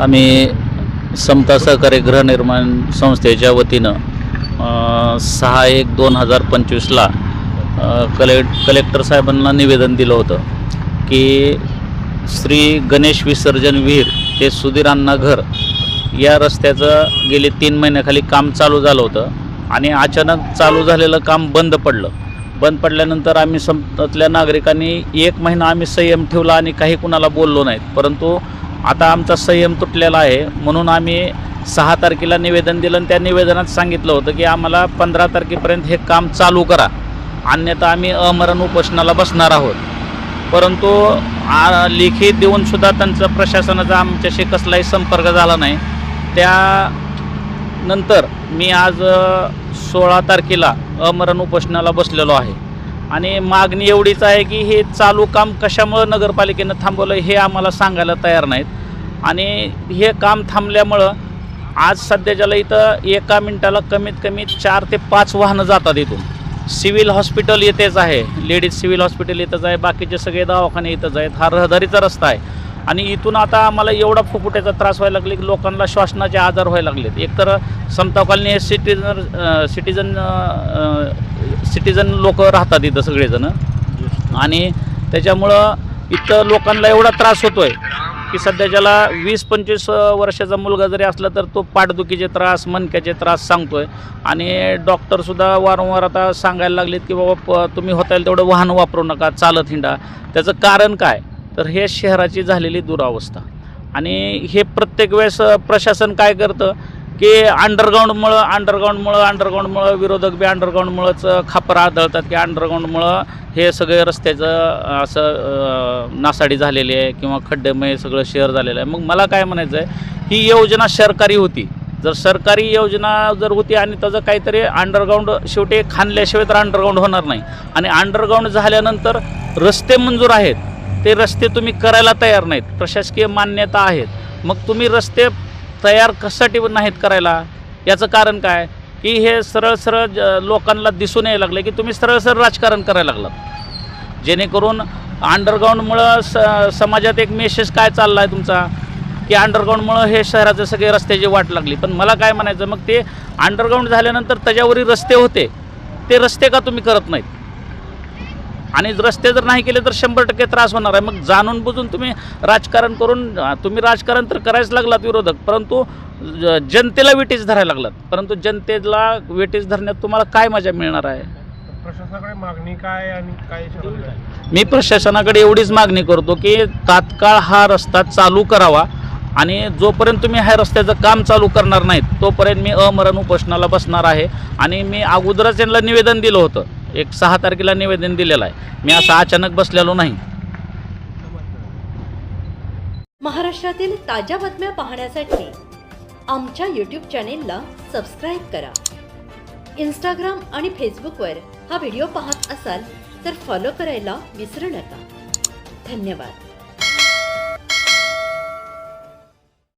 आम्ही समता सहकारी गृहनिर्माण संस्थेच्या वतीनं सहा एक दोन हजार पंचवीसला कले कलेक्टर साहेबांना निवेदन दिलं होतं की श्री गणेश विसर्जन विहीर ते सुधीर अण्णा घर या रस्त्याचं गेले तीन महिन्याखाली काम चालू झालं होतं आणि अचानक चालू झालेलं काम बंद पडलं. बंद पडल्यानंतर आम्ही संतातल्या नागरिकांनी एक महिना आम्ही संयम ठेवला आणि काही कुणाला बोललो नाहीत. परंतु आता आमचा संयम तुटलेला आहे. म्हणून आम्ही सहा तारखेला निवेदन दिलं आणि त्या निवेदनात सांगितलं होतं की आम्हाला पंधरा तारखेपर्यंत हे काम चालू करा. अन्यथा आम्ही अमरण उपोषणाला बसणार आहोत. परंतु लेखी देऊनसुद्धा त्यांचा प्रशासनाचा आमच्याशी कसलाही संपर्क झाला नाही. त्यानंतर मी आज सोळा तारखेला अमरण उपोषणाला बसलेलो आहे. आणि मागणी एवढीच आहे की हे चालू काम कशामुळं नगरपालिकेनं थांबवलं हे आम्हाला सांगायला तयार नाहीत. आणि हे काम थांबल्यामुळं आज सध्याच्याला इथं एका मिनटाला कमीत कमी चार ते पाच वाहनं जातात इथून. सिव्हिल हॉस्पिटल येतेच आहे. लेडीज सिव्हिल हॉस्पिटल इथंच आहे. बाकीचे सगळे दवाखाने इथंच आहेत. हा रहदारीचा रस्ता आहे. आणि इथून आता आम्हाला एवढा फुफुट्याचा त्रास व्हायला लागले की लोकांना श्वासनाचे आजार व्हायला लागलेत. एकतर समता कॉलनी हे सिटीजन सिटीजन सिटीजन लोक राहतात इथं सगळेजण. आणि त्याच्यामुळं इथं लोकांना एवढा त्रास होतोय की सध्या ज्याला वीस पंचवीस वर्षाचा मुलगा जरी असला तर तो पाठदुखीचे त्रास मनक्याचे त्रास सांगतोय. आणि डॉक्टरसुद्धा वारंवार आता सांगायला लागलेत की बाबा प तुम्ही होता येईल तेवढं वाहन वापरू नका चालत हिंडा. त्याचं कारण काय? तर हे शहराची झालेली दुरावस्था. आणि हे प्रत्येक वेळेस प्रशासन काय करतं की अंडरग्राऊंडमुळं अंडरग्राऊंडमुळं अंडरग्राऊंडमुळं विरोधक बी अंडरग्राऊंडमुळंच खापरं आढळतात की अंडरग्राऊंडमुळं हे सगळे रस्त्याचं असं नासाडी झालेली आहे किंवा खड्डेमय सगळं शहर झालेलं आहे. मग मला काय म्हणायचं आहे ही योजना सरकारी होती. जर सरकारी योजना जर होती आणि त्याचं काहीतरी अंडरग्राऊंड शेवटी खाणल्याशिवाय तर अंडरग्राऊंड होणार नाही. आणि अंडरग्राऊंड झाल्यानंतर रस्ते मंजूर आहेत. ते रस्ते तुम्ही करायला तयार नाहीत. प्रशासकीय मान्यता आहेत. मग तुम्ही रस्ते तयार कशासाठी नाहीत करायला? याचं कारण काय? की हे सरळ सरळ लोकांना दिसून यायला लागले की तुम्ही सरळ सरळ राजकारण करायला लागलात. जेणेकरून अंडरग्राऊंडमुळं स समाजात एक मेसेज काय चालला आहे तुमचा? की अंडरग्राऊंडमुळं हे शहराचे सगळे रस्त्याची वाट लागली. पण मला काय म्हणायचं मग ते अंडरग्राऊंड झाल्यानंतर त्याच्यावरील रस्ते होते. ते रस्ते का तुम्ही करत नाहीत? आणि रस्ते जर नाही केले तर शंभर टक्के त्रास होणार आहे. मग जाणून बुजून तुम्ही राजकारण करून तुम्ही राजकारण तर करायच लागलात विरोधक परंतु जनतेला वेटीस धरायला लागलात. परंतु जनतेला वेटीस धरण्यात तुम्हाला काय मजा मिळणार आहे? प्रशासनाकडे मागणी काय आणि काय? मी प्रशासनाकडे एवढीच मागणी करतो की तात्काळ हा रस्ता चालू करावा आणि जोपर्यंत तुम्ही ह्या रस्त्याचं काम चालू करणार नाहीत तोपर्यंत मी अमरण उपोषणाला बसणार आहे. आणि मी अगोदरच यांना निवेदन दिलं होतं. एक सहा तारखेला निवेदन दिलेलं आहे. मी असं अचानक बसलेलो नाही. महाराष्ट्रातील ताज्या बातम्या पाहण्यासाठी आमच्या यूट्यूब चॅनेलला सबस्क्राईब करा. इंस्टाग्राम आणि फेसबुकवर हा व्हिडिओ पाहत असाल तर फॉलो करायला विसरू नका. धन्यवाद.